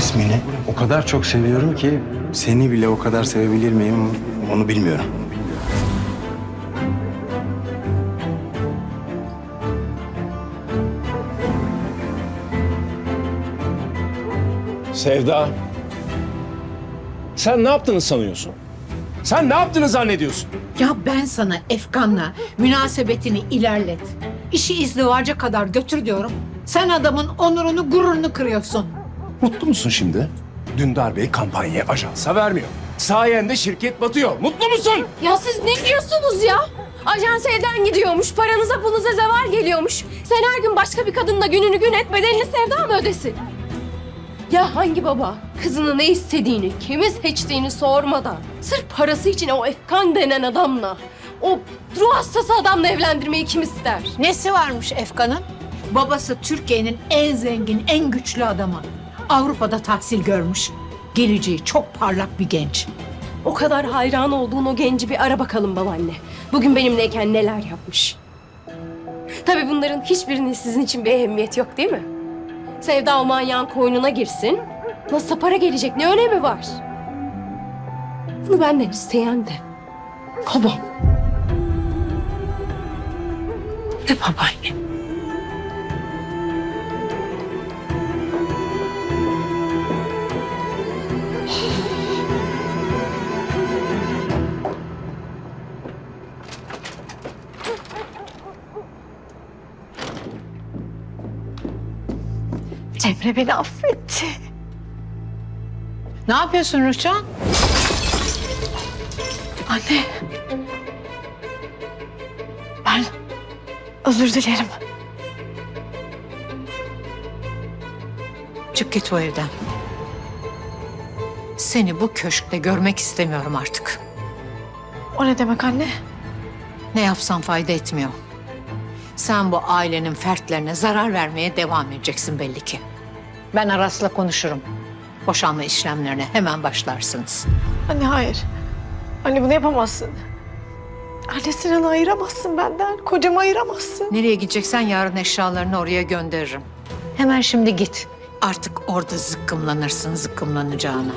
resmini o kadar çok seviyorum ki seni bile o kadar sevebilir miyim onu bilmiyorum. Sevda. Sen ne yaptığını sanıyorsun? Sen ne yaptığını zannediyorsun? Ya ben sana Efkan'la münasebetini ilerlet. İşi izdivaca kadar götür diyorum. Sen adamın onurunu, gururunu kırıyorsun. Mutlu musun şimdi? Dündar Bey kampanyayı ajansa vermiyor. Sayende şirket batıyor. Mutlu musun? Ya siz ne diyorsunuz ya? Ajans elden gidiyormuş, paranıza pulunuza zeval geliyormuş. Sen her gün başka bir kadınla gününü gün et, bedelini sevda mı ödesin? Ya hangi baba kızını ne istediğini, kimi seçtiğini sormadan sırf parası için o Efkan denen adamla, o ruh hastası adamla evlendirmeyi kim ister? Nesi varmış Efkan'ın? Babası Türkiye'nin en zengin, en güçlü adamı. Avrupa'da tahsil görmüş. Geleceği çok parlak bir genç. O kadar hayran olduğun o genci bir ara bakalım babaanne. Bugün benimleyken neler yapmış. Tabii bunların hiçbirinin sizin için bir ehemmiyeti yok değil mi? Sevda o manyağın koynuna girsin. Nasılsa para gelecek ne önemi var? Bunu benden isteyen de babam. Ve babaannem. Cemre beni affetti. Ne yapıyorsun Rüçhan? Anne. Ben özür dilerim. Çık git bu evden. Seni bu köşkte görmek istemiyorum artık. O ne demek anne? Ne yapsan fayda etmiyor. Sen bu ailenin fertlerine zarar vermeye devam edeceksin belli ki. Ben Aras'la konuşurum. Boşanma işlemlerine hemen başlarsınız. Anne hayır. Anne bunu yapamazsın. Anne Sinan'ı ayıramazsın benden. Kocamı ayıramazsın. Nereye gideceksen yarın eşyalarını oraya gönderirim. Hemen şimdi git. Artık orada zıkkımlanırsın zıkkımlanacağına.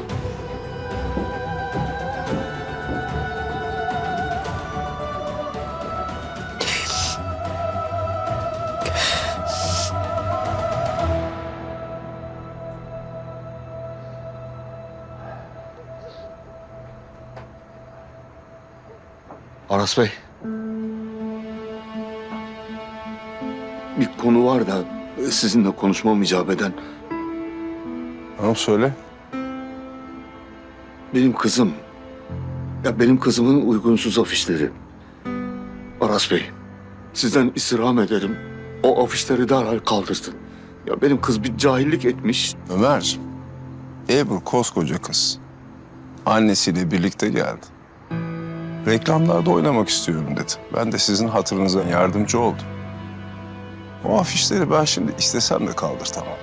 Aras Bey. Bir konu var da sizinle konuşmam icap eden. Tamam söyle. Benim kızım. Ya benim kızımın uygunsuz afişleri. Aras Bey. Sizden istirham ederim. O afişleri derhal kaldırtın. Ya benim kız bir cahillik etmiş. Ömer. Ebru koskoca kız. Annesiyle birlikte geldi. Reklamlarda oynamak istiyorum dedi. Ben de sizin hatırınıza yardımcı oldum. O afişleri ben şimdi istesem de kaldırtamam.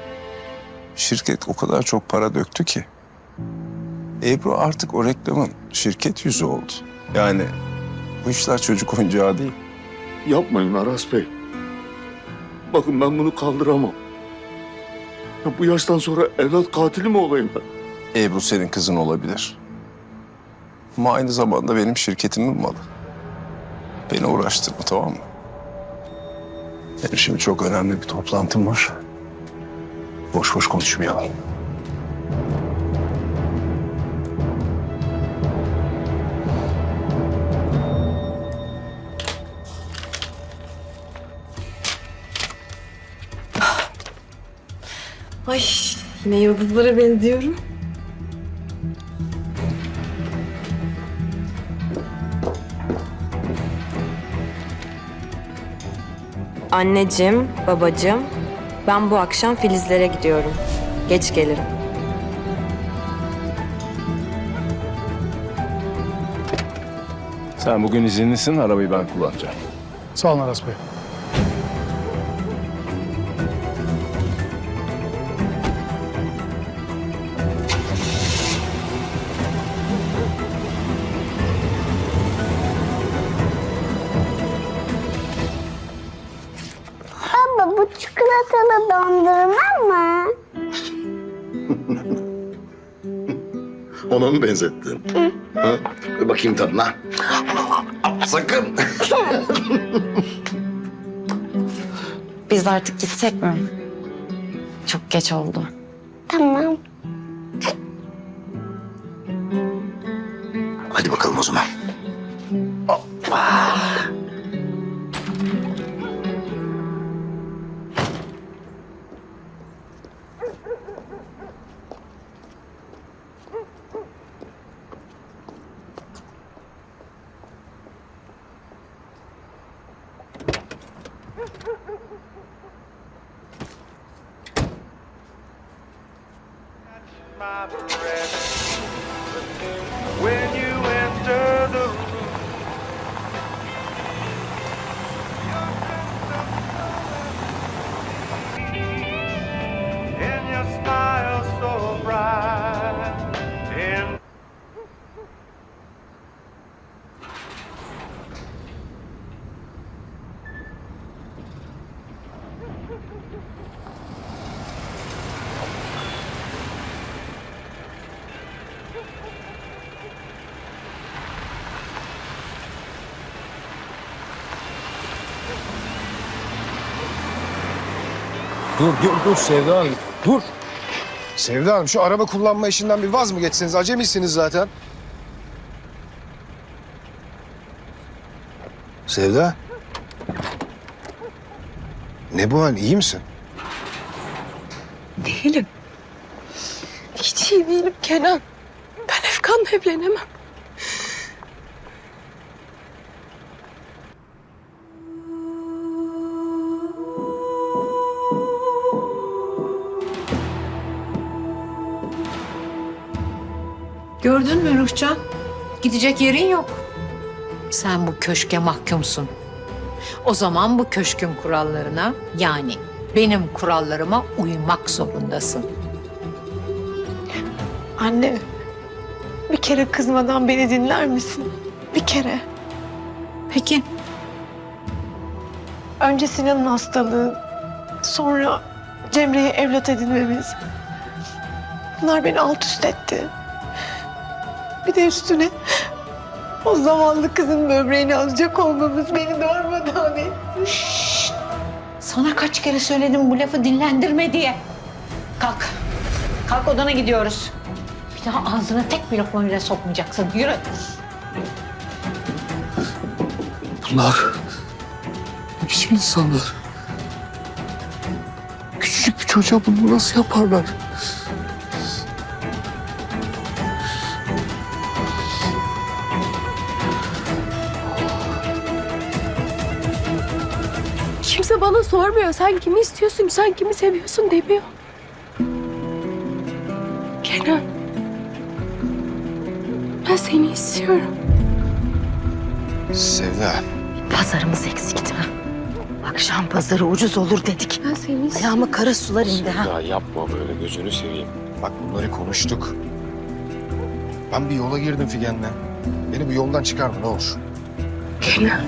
Şirket o kadar çok para döktü ki. Ebru artık o reklamın şirket yüzü oldu. Yani bu işler çocuk oyuncağı değil. Yapmayın Aras Bey. Bakın ben bunu kaldıramam. Ya bu yaştan sonra evlat katili mi olayım ben? Ebru senin kızın olabilir. Ama aynı zamanda benim şirketimin malı. Beni uğraştırma tamam mı? Benim şimdi çok önemli bir toplantım var. Boş boş konuşmayalım. Ay yine yıldızlara benziyorum. Anneciğim, babacığım, ben bu akşam Filizlere gidiyorum. Geç gelirim. Sen bugün izinlisin, arabayı ben kullanacağım. Sağ olun Aras Bey. Dondurma mı? Ona mı benzettin? Ha? Ver Bakayım tadına. Sakın. Biz artık gitsek mi? Çok geç oldu. Tamam. Hadi bakalım o zaman. When Dur dur dur Sevda Hanım. Dur. Sevda Hanım şu araba kullanma işinden bir vaz mı geçseniz? Acemisiniz zaten. Sevda. Ne bu hal? İyi misin? Değilim. Hiç iyi değilim Kenan. Ben Efkan'la evlenemem. Gördün mü Ruhcan? Gidecek yerin yok. Sen bu köşke mahkumsun. O zaman bu köşkün kurallarına yani benim kurallarıma uymak zorundasın. Anne, bir kere kızmadan beni dinler misin? Bir kere. Peki Önce Sinan'ın hastalığı, sonra Cemre'yi evlat edinmemiz. Bunlar beni alt üst etti. Bir de üstüne o zavallı kızın böbreğini alacak olmamız beni darmadağın etti. sana kaç kere söyledim bu lafı dinlendirme diye. Kalk. Kalk odana gidiyoruz. Bir daha ağzına tek bir lokma bile sokmayacaksın. Yürü. Bunlar ne biçim insanlar? Küçücük bir çocuğa bunu nasıl yaparlar? Sormuyor. Sen kimi istiyorsun, sen kimi seviyorsun demiyor. Kenan. Ben seni istiyorum. Sevda. Pazarımız eksikti ha. Akşam pazarı ucuz olur dedik. Ben seni istiyorum. Ayağıma kara sular indi ha. Ya yapma böyle gözünü seveyim. Bak bunları konuştuk. Ben bir yola girdim Figen'le. Beni bu yoldan çıkarma ne olur. Kenan.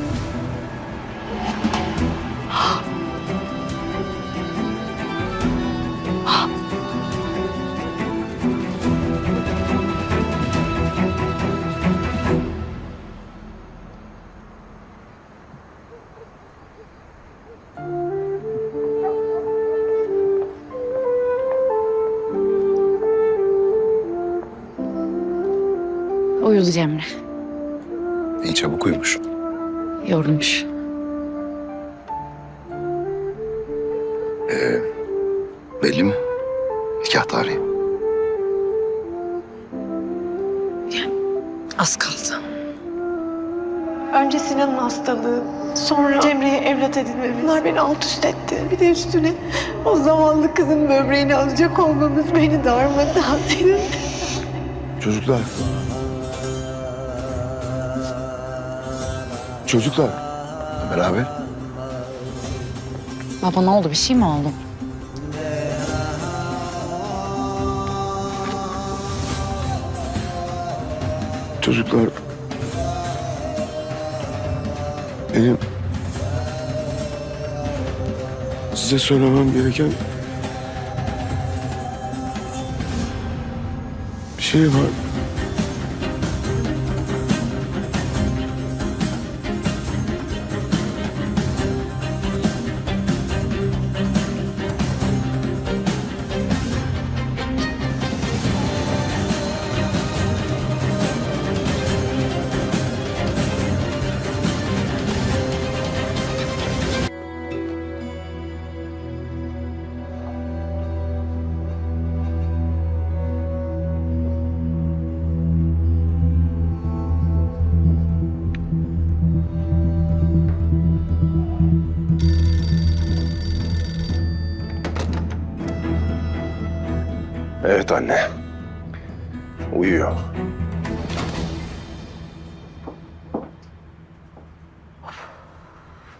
Cemre. İyi çabuk uyumuş. Yorulmuş. Belli mi? Nikah tarihi. Az kaldı. Önce Sinan'ın hastalığı, sonra Cemre'yi evlat edinmemiz. Bunlar beni alt üst etti. Bir de üstüne o zavallı kızın böbreğini alacak olmamız beni darmadağın etti. Çocuklar. Çocuklar. Beraber. Baba ne oldu? Bir şey mi oldu? Çocuklar. Benim size söylemem gereken bir şey var. Evet anne. Uyuyor.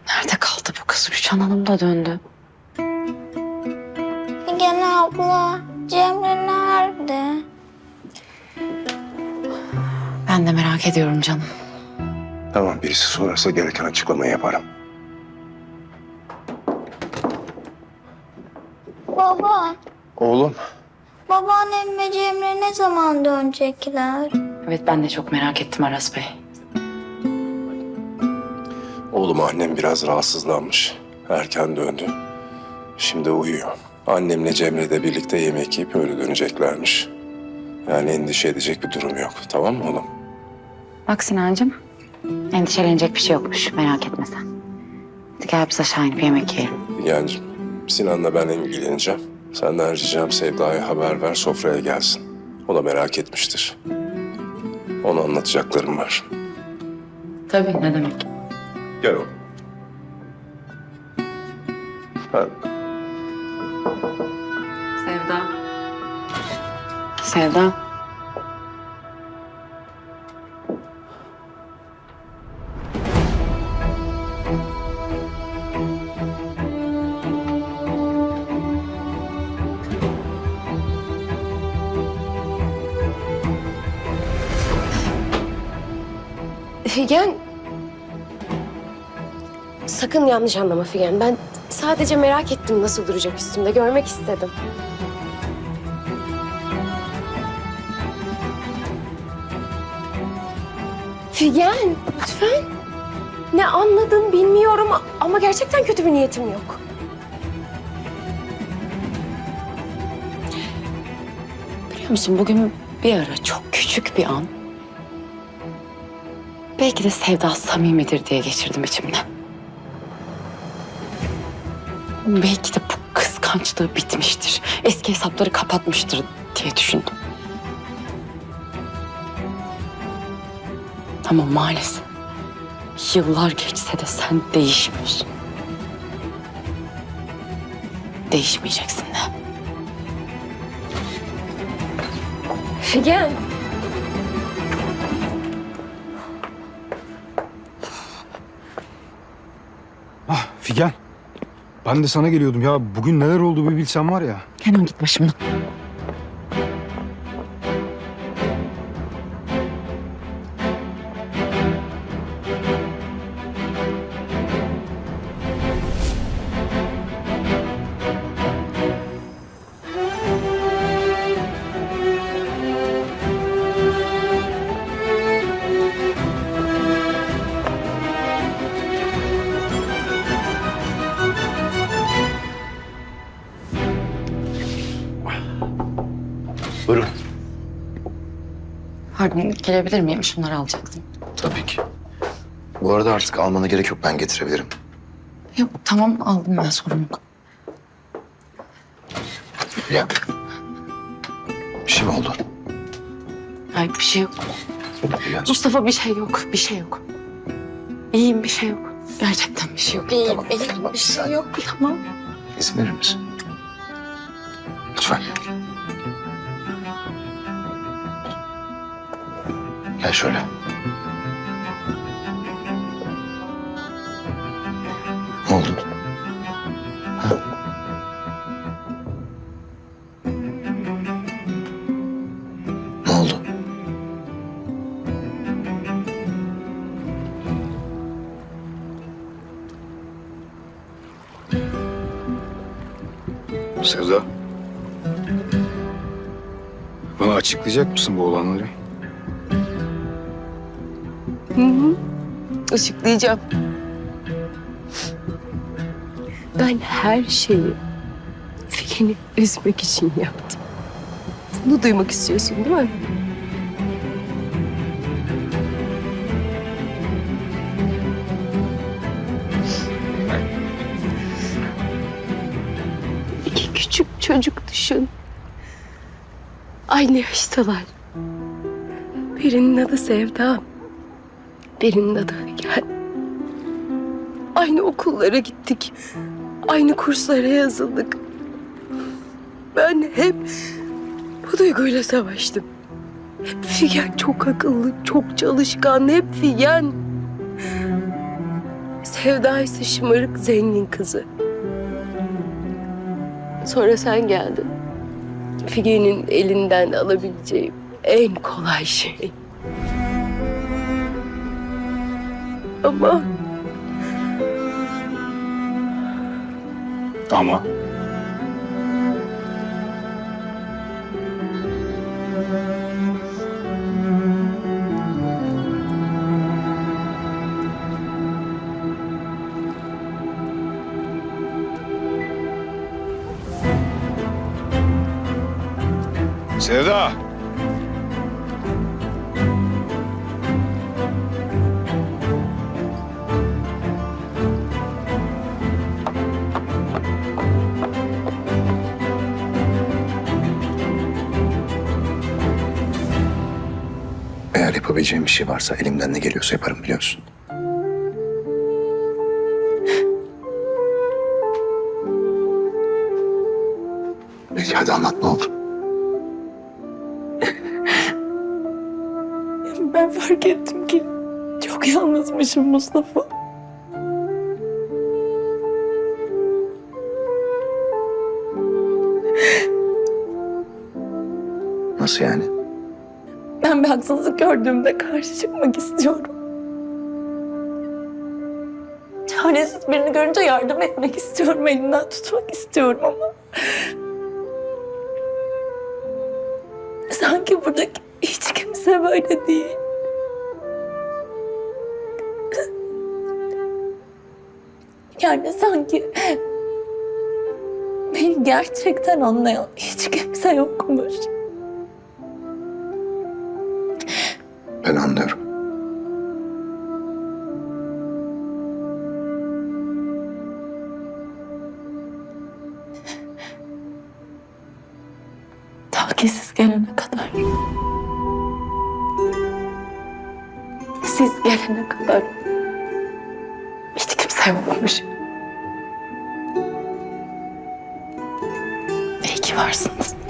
Nerede kaldı bu kız? Rüçhan Hanım da döndü. Figen abla, Cemre nerede? Ben de merak ediyorum canım. Tamam birisi sorarsa gereken açıklamayı yaparım. Baba, Oğlum. Babaannem ve Cemre ne zaman dönecekler? Evet ben de çok merak ettim Aras Bey. Oğlum annem biraz rahatsızlanmış. Erken döndü. Şimdi uyuyor. Annemle Cemre de birlikte yemek yiyip öyle döneceklermiş. Yani endişe edecek bir durum yok. Tamam mı oğlum? Bak Sinancığım. Endişelenecek bir şey yokmuş. Merak etme sen. Hadi gel biz aşağı inip yemek yiyelim. Figen'cim, Sinan'la ben ilgileneceğim. Senden ricam Sevda'ya haber ver, sofraya gelsin. O da merak etmiştir. Ona anlatacaklarım var. Tabii ne demek. Gel oğlum. Sevda. Sevda. Sakın yanlış anlama Figen. Ben sadece merak ettim nasıl duracak üstümde. Görmek istedim. Figen, lütfen. Ne anladın bilmiyorum ama gerçekten kötü bir niyetim yok. Biliyor musun bugün bir ara çok küçük bir an. Belki de Sevda samimidir diye geçirdim içimden. Belki de bu kıskançlığı bitmiştir. Eski hesapları kapatmıştır diye düşündüm. Ama maalesef yıllar geçse de sen değişmiyorsun. Değişmeyeceksin de. Figen. Ah Figen. Ben de sana geliyordum ya. Bugün neler oldu bir bilsem var ya. Hemen git başımdan. Pardon gelebilir miyim? Şunları alacaktım. Tabii ki. Bu arada artık almana gerek yok. Ben getirebilirim. Yok tamam aldım ben sorun yok. Ya. Bir şey mi oldu? Hayır bir şey yok. Ya, Mustafa bir şey yok. Bir şey yok. İyiyim bir şey yok. Gerçekten bir şey yok. İyiyim, Tamam, iyiyim. tamam, bir şey yok. Tamam. İzin verir misin? Lütfen. Gel şöyle. Ne oldu? Ha? Ne oldu? Sevda. Bana açıklayacak mısın bu olanları? Açıklayacağım. Ben her şeyi Figen'i üzmek için yaptım. Bunu duymak istiyorsun değil mi? İki küçük çocuk düşün. Aynı yaştalar. Birinin adı Sevda. Birinin adı Figen. Aynı okullara gittik. Aynı kurslara yazıldık. Ben hep bu duyguyla savaştım. Hep Figen çok akıllı, çok çalışkan. Hep Figen. Sevda ise şımarık zengin kızı. Sonra sen geldin. Figen'in elinden alabileceğim en kolay şey. Ama Ama bir şey varsa elimden ne geliyorsa yaparım biliyorsun. Peki hadi anlat ne oldu? Ben fark ettim ki çok yalnızmışım Mustafa. Nasıl yani? Ben bir haksızlık gördüğümde karşı çıkmak istiyorum. Çaresiz birini görünce yardım etmek istiyorum, elinden tutmak istiyorum ama... Sanki buradaki hiç kimse böyle değil. Yani sanki beni gerçekten anlayan hiç kimse yokmuş. Ben anlıyorum. Ta siz gelene kadar. Siz gelene kadar hiç kimse yokmuş. İyi ki varsınız.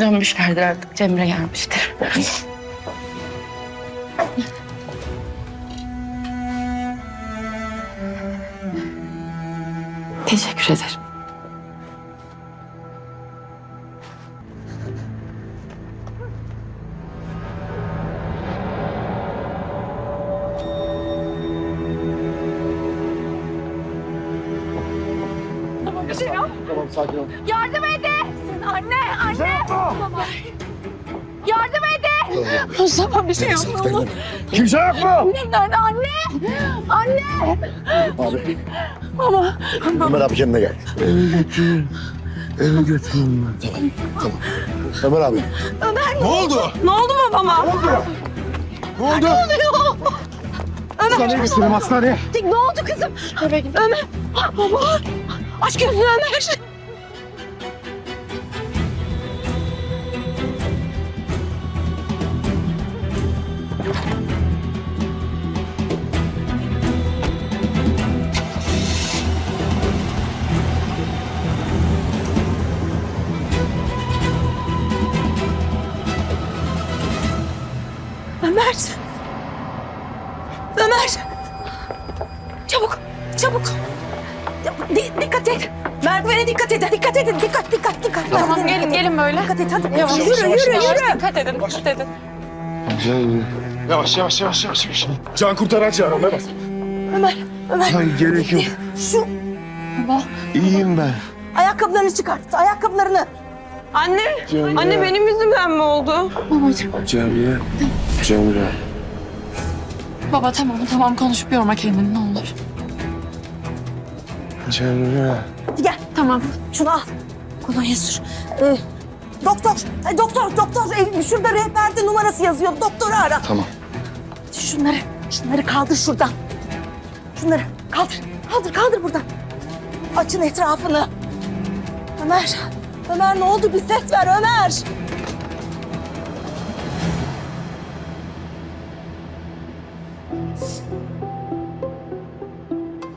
Dönmüşlerdir artık. Cemre gelmiştir. Teşekkür ederim. yardım edin. Anne, anne. Yardım edin. Mustafa bir şey yok. Kimse yok mu? Annem nerede anne? Anne. Abi. Baba. Ömer abi kendine gel. Eve götürün. Ömer abi. Ne oldu? Ne oldu babama? Ne oldu? Hastaneye götürelim hastaneye. Ne oldu kızım? Ömer. Ömer. Baba. Aç gözünü Ömer. Ömer. Tamam gelin gelin böyle. Dikkat et hadi. Yavaş, yürü yavaş, yürü yavaş, yürü. Dikkat edin dikkat edin. Yavaş yavaş yavaş yavaş. yavaş. Can kurtaran çağır Ömer bas. Ömer Ömer. Hayır gerek yok. Şu İyiyim ben. ayakkabılarını çıkart. Ayakkabılarını. Anne, Cemre. anne benim yüzümden mi oldu? Cemre. Cemre. Baba tamam tamam konuşup yorma kendini ne olur. Cemre. Hadi gel. Tamam. Şunu al. Kolonya sür. Ee, doktor. Ay, doktor doktor. Ee, şurada rehberde numarası yazıyor. Doktoru ara. Tamam. Şunları, şunları kaldır şuradan. Şunları kaldır, kaldır, kaldır buradan. Açın etrafını. Ömer, Ömer ne oldu? Bir ses ver Ömer.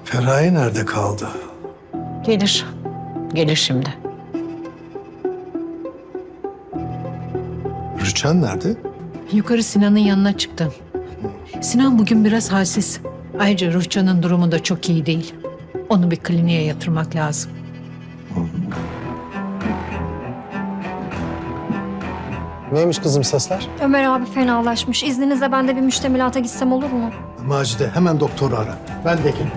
Feraye nerede kaldı? Gelir. Gelir şimdi. Rüçhan nerede? Yukarı Sinan'ın yanına çıktı. Sinan bugün biraz halsiz. Ayrıca Ruhcan'ın durumu da çok iyi değil. Onu bir kliniğe yatırmak lazım. Neymiş kızım sesler? Ömer abi fenalaşmış. İzninizle ben de bir müştemilata gitsem olur mu? Macide hemen doktoru ara. Ben de geliyorum.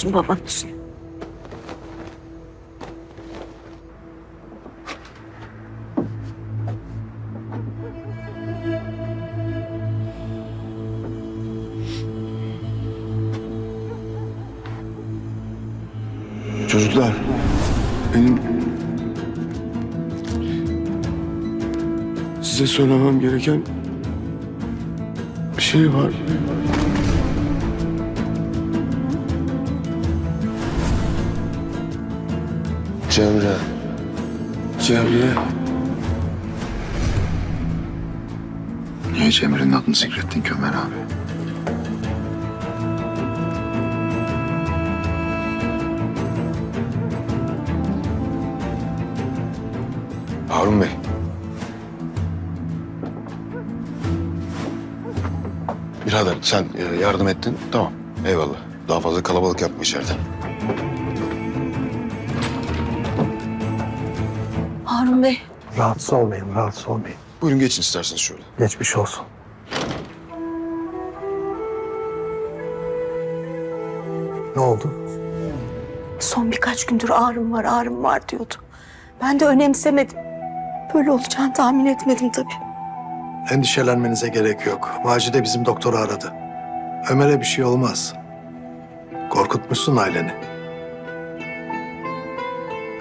Şunu babanın üstüne. Çocuklar. Benim... Size söylemem gereken bir şey var. Cemre. Cemre. Niye Cemre'nin adını zikrettin ki Ömer abi? Harun Bey. Birader sen e, yardım ettin. Tamam. Eyvallah. Daha fazla kalabalık yapma içeride. Rahatsız olmayın, rahatsız olmayın. Buyurun geçin isterseniz şöyle. Geçmiş olsun. Ne oldu? son birkaç gündür ağrım var, ağrım var diyordu. Ben de önemsemedim. Böyle olacağını tahmin etmedim tabii. Endişelenmenize gerek yok. Macide bizim doktoru aradı. Ömer'e bir şey olmaz. Korkutmuşsun aileni.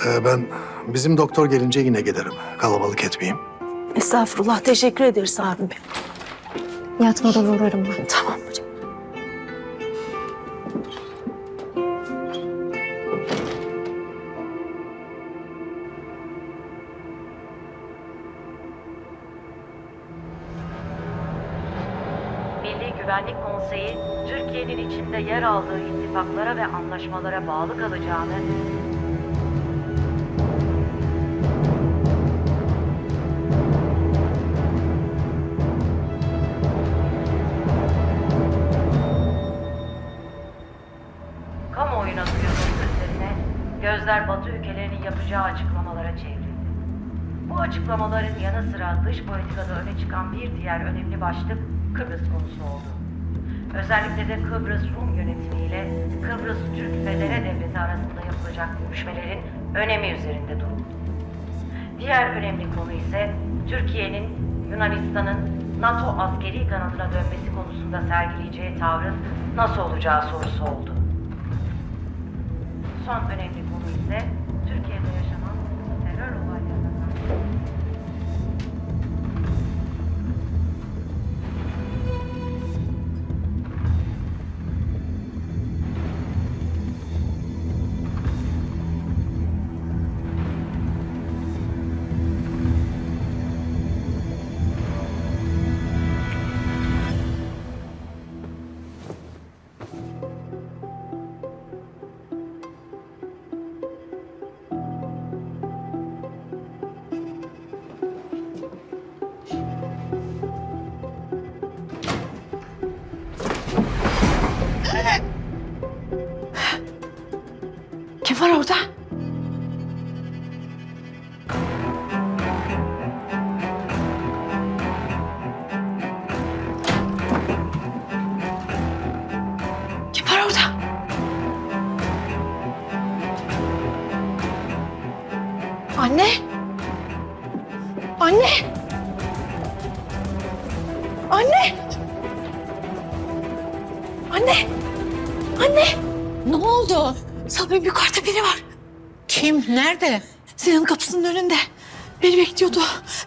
Ee, ben bizim doktor gelince yine gelirim. Kalabalık etmeyeyim. Estağfurullah, teşekkür ederiz Bey. Yatmadan uğrarım ben. Tamam hocam. Milli Güvenlik Konseyi, Türkiye'nin içinde yer aldığı ittifaklara ve anlaşmalara bağlı kalacağını gözler Batı ülkelerinin yapacağı açıklamalara çevrildi. Bu açıklamaların yanı sıra dış politikada öne çıkan bir diğer önemli başlık Kıbrıs konusu oldu. Özellikle de Kıbrıs Rum yönetimiyle Kıbrıs Türk Federe Devleti arasında yapılacak görüşmelerin önemi üzerinde duruldu. Diğer önemli konu ise Türkiye'nin Yunanistan'ın NATO askeri kanadına dönmesi konusunda sergileyeceği tavrın nasıl olacağı sorusu oldu. Son önemli konu Anne. Anne. Anne. Ne oldu? Sanırım yukarıda biri var. Kim? Nerede? Senin kapısının önünde. Beni bekliyordu.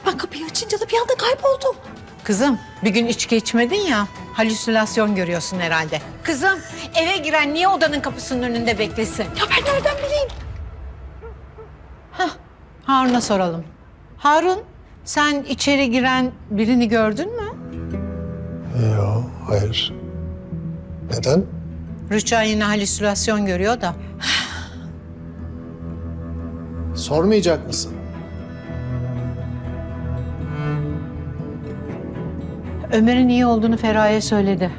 Ben kapıyı açınca da bir anda kayboldu. Kızım bir gün içki içmedin ya. Halüsinasyon görüyorsun herhalde. Kızım eve giren niye odanın kapısının önünde beklesin? Ya ben nereden bileyim? Harun'a soralım. Harun sen içeri giren birini gördün mü? Yok, hayır. Neden? Rüçhan yine halüsinasyon görüyor da. Sormayacak mısın? Ömer'in iyi olduğunu Feraye söyledi.